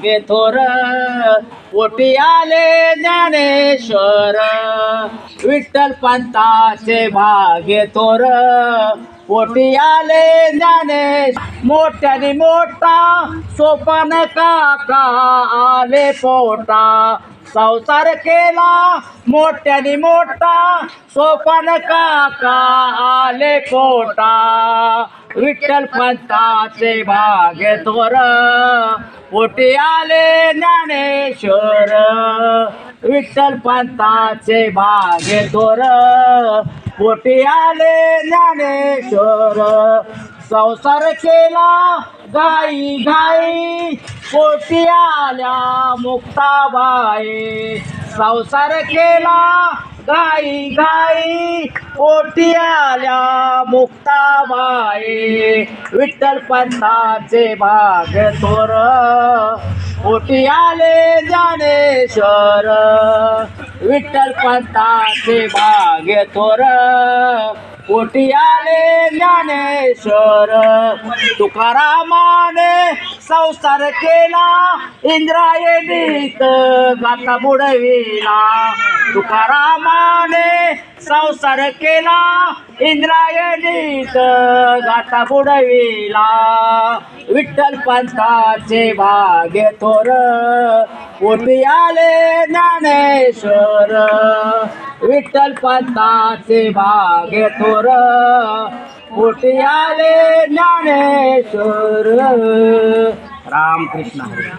काव्य थोर. पोटी आले ज्ञानेश्वर. विठ्ठल पंताचे भाग्य थोर. पोटी आले ज्ञानेश मोठ्याने मोठा सोपान काका आले पोटा. संसार केला मोठ्याने मोठा सोपान काका आले पोटा. विठ्ठल पंताचे भाग्य थोर पोटी आले ज्ञानेश्वर विठ्ठल पंताचे भाग्य थोर पोटी आले ज्ञानेश्वर. संसार केला गाई गाई पोटी आल्या मुक्ताबाई. संसार केला गाई गाई पोटी आल्या मुक्ताबाई. विठ्ठल पंथाचे भाग थोर. पोटी आले ज्ञानेश्वर. विठ्ठल पंताचे भाग्य थोर कोटी आले ज्ञानेश्वर? तुकारामाने संसार केला इंद्रायणीत गाता बुडविला. तुकारामाने संसार केला इंद्रायणीत गाता बुडविला. विठ्ठल पंथाचे भाग्य थोर. पोटी आले ज्ञानेश्वर. विठ्ठल पंथाचे भाग्य थोर. उठी आले ज्ञानेश्वर. रामकृष्ण